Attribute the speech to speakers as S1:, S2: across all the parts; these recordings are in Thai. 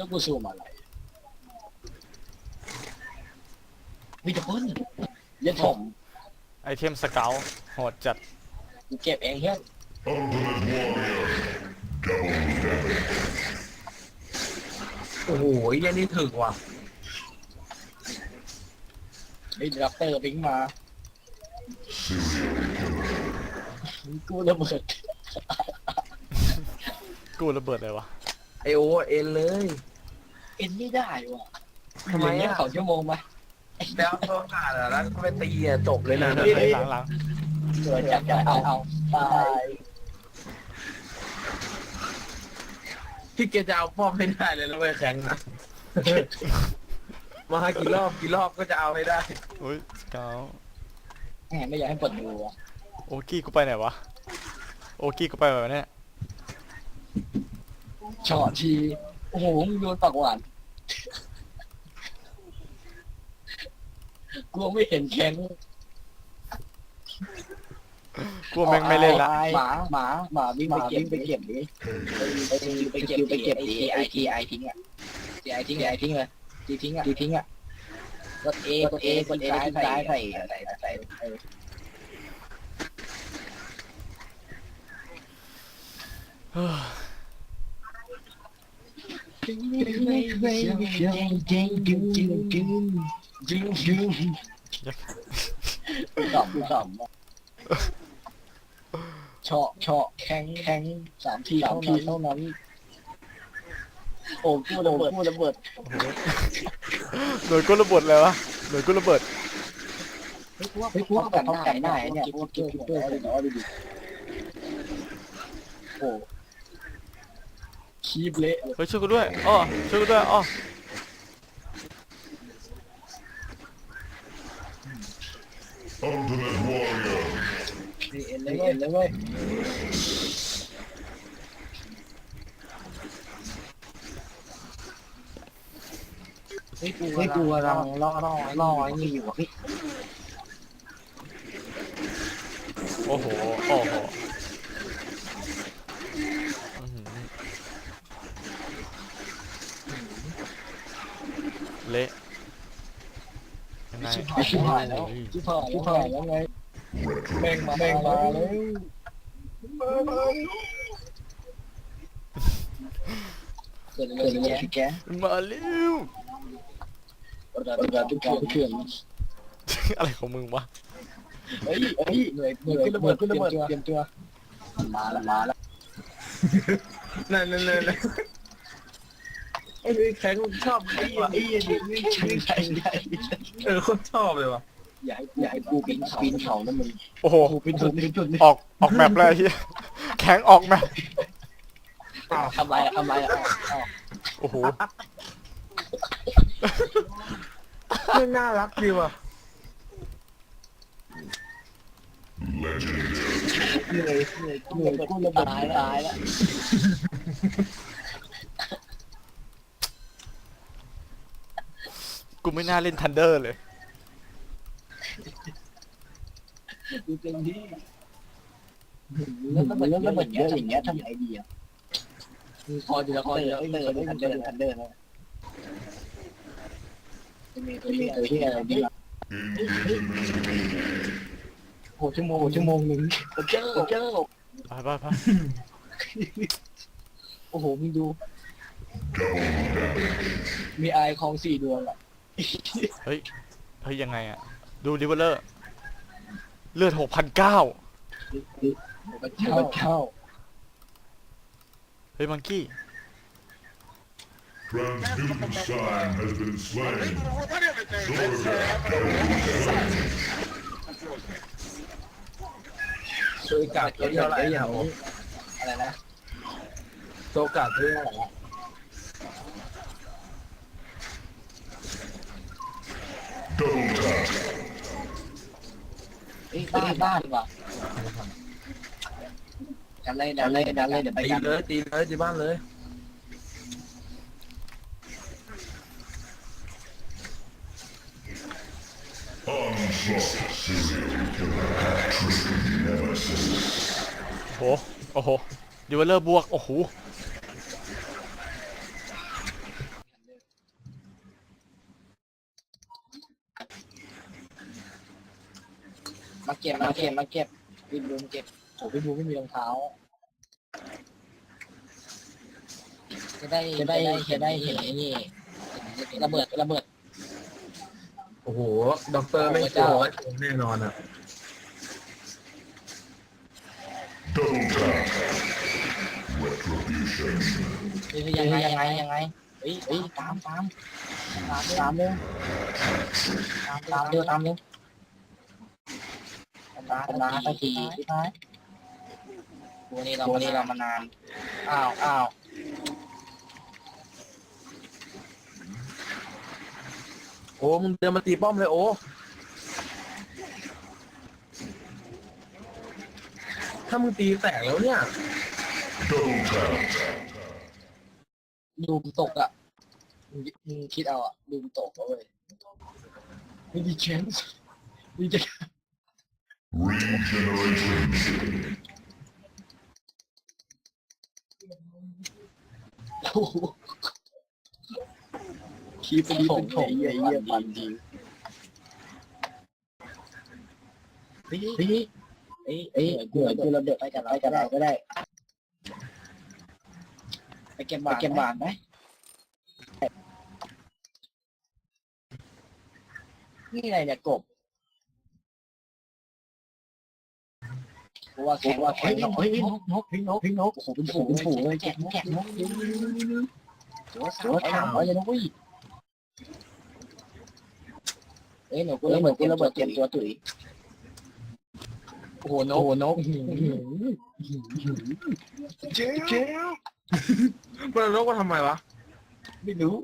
S1: แล้วกูซูมอะไรมีแต่คนเยัดผม
S2: ไอเทมสเกลโหดจัด
S1: กูเก็บเองเฮ้ย
S3: โอ้โหไอ้เหี้ยนี่ถึกว่ะ
S1: ไอ้ด็อกเตอร์พิงมากูระเบิด
S2: กูระเบิดเลยวะ
S3: ไอโอเอ็นเลย
S1: เอ็นไม่ได้ว่ะ
S3: ทำไม
S1: อย่างเงี้ย
S3: อะ
S1: สองชั่วโมงไหม
S3: แล้วตัวขาดอะแล้วก็ไปตีอะจบเลยนะ
S2: หลังหลัง
S1: เกิดจับใจเอาเอาตาย
S3: พี่เกจะเอาป้อมให้ได้เลยแล้วไปแข่งนะมากี่รอบกี่รอบก็จะเอาให้ได้
S2: อุ้ยสเกล
S1: แหมไม่อยากให้เปิดดูอะ
S2: โอกี้กูไปไหนวะ โอกี้กูไปแบบเนี้ย
S1: ช็อตที โอ้โหมึงโดนปากหวาน กลัวไม่เห็นแข้ง
S2: กูว่าแม่งไม่เล่นละ
S1: หมาหมาหมาวิ่งไปเก็บไปเก็บดิไปไปเก็บไปเก็บไอไอทีไอทิ้งอะทีไอทิ้งไอทิ้งเลยทีทิ้งอะทีทิ้งอะกดเอกดเอกดเอแล้วซ้ายใส่ใส่ใส่เออ
S2: เฮ้ย
S1: ตอบตอบเฉาะเฉาะแข็งแข็งสามทีสามทีเท่านั้น โอ้กูระเบิดกูระเบิด
S2: หน่วยกูระเบิดเลยวะหน่วยกูระเบิด
S1: เฮ้ยกูว่ากันต้องกันได้เนี่ยพวกเก็บคิปเปอร์เลยเนาะดูดิโอ้ คีบเละเลย
S2: เฮ้ยช่วยกูด้วยอ้อช่วยกูด้วยอ้อ
S1: เอ็นเลยเอ็นเลยเว้ยเฮ้ยกูเฮ้ยกูกำลังล่อล่อล่อไอ้นี่อยู่อะเฮ้ย
S2: โอ้โหโอ้โหอื้อหือเละยังไง
S1: ชิบหายชิบ หายแล้วชิบหายชิบหายแล้วไงแม่งมาแม่งมาแล้วเกิดอะไรขึ้นแก
S2: มาเร็ว
S1: ประกาศประกาศทุกเขื่อนเขื่อน
S2: อะไรของมึงวะ
S1: เฮ้ยเฮ้ยเหนื่อยเหนื่อยขึ้นระเบิดขึ้นระเบิดเตรียมตัวมาละมาละ
S3: นั่นนั่นนั่นนั่นไอ้แข็งชอบไอ้
S1: ไอ้ยันนี่ใช่ใช่ใช่
S3: เออคนชอบเลยว่ะ
S1: อย่าให้อย่าให้กูปีนปีนเขานะมึง
S2: โอ้โห
S1: กูปีนจุดปีนจุดนี่
S2: ออกออกแมปเลยไอ้เฮียแข็งออกแมป
S1: ทำไรอะทำไรอะ
S2: โอ้โห
S3: ไม่น่ารักดีว่ะ
S1: เหนื่อยเหนื่อยเหนื่อยกูระเบิดตายตายแล้ว
S2: กูไม่น่าเล่นทันเดอร์เลยู
S1: เต็มที่แล้วมือนแล้วก็เหมือนเยอะอย่างเงี้ยทำไงดีอะคอดีละคอดีละเตอร์ทันเดอร์ทันเดอร์นะมีตัวที่ตัวที่อะไรดีหชั่วโมงชั่วโมงหนึ่งเจ้าเจ้า
S2: ไปไปไป
S1: โอ้โหมึงดู มีไอคองสี่ดวงอะ
S2: เฮ้ยเฮ้ยยังไงอะ ดูดิเวลเลอร์ เลือดหกพันเก้า
S1: พระเจ้าเจ้า
S2: เฮ้ยมังกี้
S4: Transmutant Stein has been slain.
S3: โซกาตัวเท่าไหร่อะผม
S1: อะไรนะ
S3: โซกาตัวเท่าไหร่อะ
S4: Double tap.
S1: เอ้ยบ้านบ้านว่ะดันเลยดันเลยดันเลยเดี๋ยวไป
S3: ตี
S1: กัน
S3: เลยตีเลยที่บ้านเลย
S2: โอ้โหโอ้โหดิวเลอร์บวก โอ้โห
S1: มาเก็บมาเก็บมาเก็บพี่บูมเก็บโอ้พี่บูมไม่มีรองเท้า จะได้จะได้จะได้เห็นไอ้นี่ระเบิดระเบิด
S3: โอ้โหด็อกเตอร์ไม่โจว่าแน่นอนอะ
S4: Double tap. Retribution.
S1: นี่คือยังไงยังไงยังไงเฮ้ยเฮ้ยตามตามตามตามเร็วตามตามเร็วตามเร็ว ชนะชนะสักทีท้ายตัวนี้เราตัวนี้เรามานาน อ้าวอ้าว
S3: โอ้มึงเดินมาตีป้อมเลยโอ้ถ้ามึงตีแตกแล้วเนี่ย
S1: ดูมตกอะมึงคิดเอาอะดูมตกเอาเว้ย ไม่ดีแชนส์ดีจะ
S4: Regeneration.
S1: คีบเป็นผมไอ้เหี้ยไอ้เหี้ยมันจริงเฮ้ยเฮ้ยเฮ้ยเฮ้ยเดี๋ยวกูระเบิดไปกับเรากับเราก็ได้ไปเก็บบาทเก็บบาทไหมนี่อะไรเนี่ยกบ ว่าแข็งว่าแข็งเฮ้ยนกนกเฮ้ยนกเฮ้ยนกโอ้โหเป็นฝูงเป็นฝูงเลยแกะแกะนกตัวสาวถามว่าจะนกอุ้ยเอ้ยหนูกูระเบิดกูระเบิดเตรียมตัวตุ๋ยโอ้โหนกโอ้โหนก
S3: เจ๊เจ๊มันนกมาทำไมวะ
S1: ไม่รู้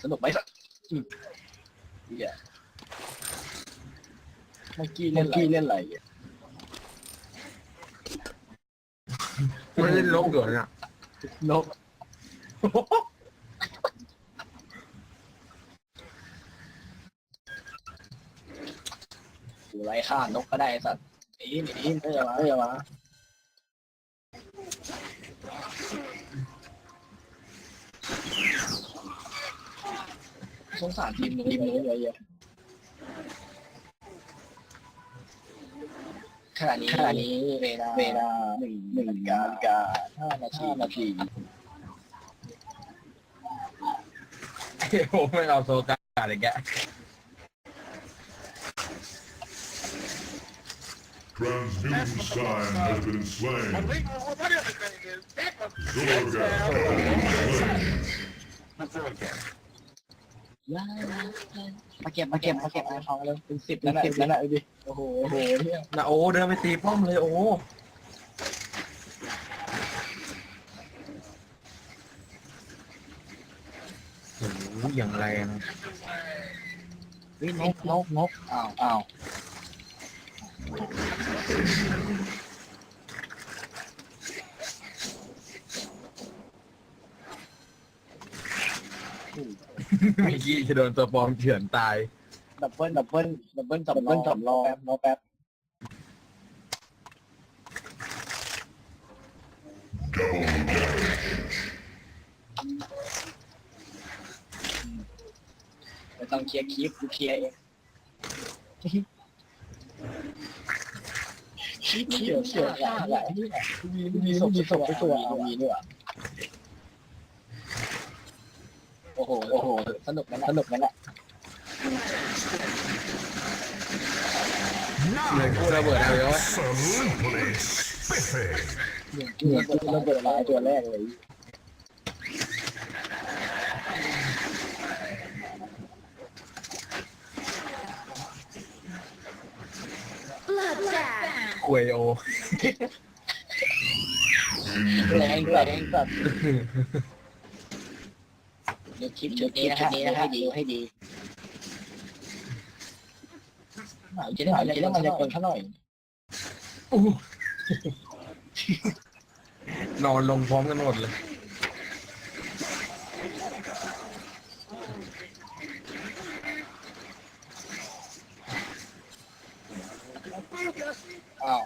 S1: สนุกไหมอืมเหี้ยเมื่อกี้เล่นเมื่อกี้เล่นอะไรอะ
S3: ไม่เล่นนกเหรอเนี่ย
S1: นกอยู่ไรฆ่านกก็ได้สัตว์หนีหนีเออมาเออมาสงสารทีมทีมนู้เยอะๆ ขณะนี้ขณะนี้เวลาเวลาหนึ่งหนึ่งนาฬิกาห้านาทีนาที
S3: โอ้ไม่เอาโซกาอะไรแก
S4: Transmutant Stein has been slain. Zorga double slain.
S1: มาเก็บมาเก็บมาเก็บไอ้ทองเลยเป็นสิบแล้วนะสิบแล้วนะเอาดิโอ้โหโอ้โหเนี่ย
S3: นะโอ้เดินไปตีป้อมเลยโอ้โอ้โหอย่างแรง
S1: เฮ้ยนกนกนกอ้าวอ้าว
S3: เมื่อกี้จะโดนตัวปลอมเฉือนตาย
S1: ดับเบิ้ลดับเบิ้ลดับเบิ้ลดับเบิ้ลสำรองแป๊บรอแป๊บ
S4: Double damage.
S1: ไม่ต้องเคลียร์คลิปกูเคลียร์เองคลิปเขียวเขียวหลายหลายนี่แหละมีมีศพมีศพไปตัวเอามีด้วยว่ะโอ้โห โอ้โห สนุกไหมล่ะสนุกไหมล่ะ
S3: เลยกูระเบิดเลยว่า
S4: Absolutely spiffy.
S1: เหมือนกูระเบิดลายตัวแรกเลย
S3: ควยโอ
S1: แรงแรงแบบเดี๋ยวคลิปชุดนี้นะฮะนี้นะฮะดูให้ดีหายจะได้หายจะได้มันจะเกินเขาหน่อย
S3: นอนลงพร้อมกันหมดเลย
S1: อ้าว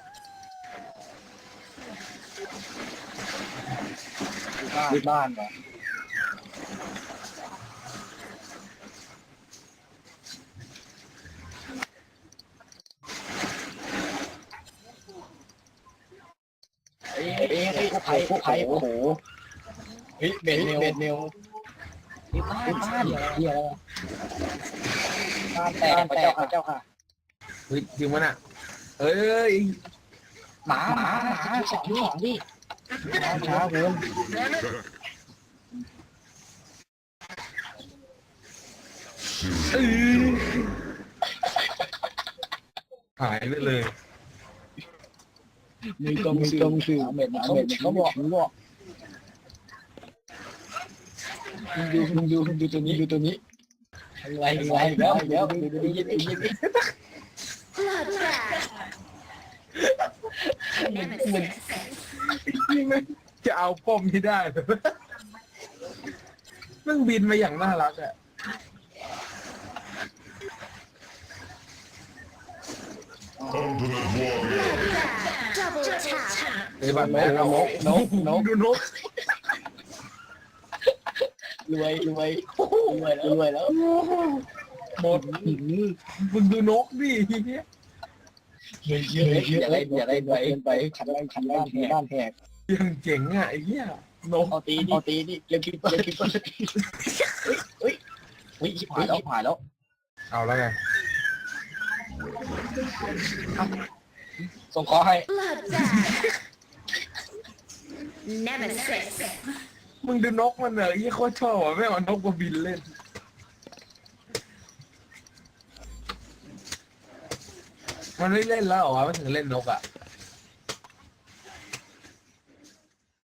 S1: ดูบ้านเหรอ ไพ่ไพ่โอ้โห
S3: เฮ้ยเบ็ดเนว
S1: เบ็ดเนวนี่บ้านบ้านเฮียแล้วบ้านแตกพระเจ้าค่ะเจ้าค่ะ
S3: เฮ้ยจริงวะน่ะเอ้ย
S1: หมาหมาหมาสองสองดิช้าช้าเกิน
S3: เอ้ยหายไปเลย
S1: มีกองมีกองสื่อเม็ดเม็ดเขาบอกเขาบอกดูดูดูตัวนี้ดูตัวนี้อะไรอะไรแล้วแล้วดูดูยิบยิบยิบ
S3: นี่มันจะเอาป้อมที่ได้เลยมันบินมาอย่างน่ารักอะ
S4: Ultimate warrior.
S5: Double tap.
S3: ไอ้บ้านนก
S1: นกนกนก
S3: ดูนก
S1: รวยรวยรวยแล้วรวยแล้ว
S3: หมดมึงดูนกดิเย
S1: เฮ้ยเยอย่าเล่นอย่าเล่ไปไปขันไล่ขันไล่แหกบ้านแหก
S3: ยังเจ๋งอะไอ้เหี้ยนก
S1: เอาตีนี่เอาตีนี่เร็วคิปเปอร์เร็วคิปเปอร์เฮ้ยเฮ้ยชิบหายแล้วหายแล้ว
S3: เอาแล้วไง
S1: ส่งขอให้
S5: Bloodbath. Nemesis.
S3: มึงดูนกมันเหรอไอ้เหี้ยโคตรชอบอะไม่เอานกมาบินเล่น มันไม่เล่นแล้วเหรอวะมันถึงเล่นนกอะ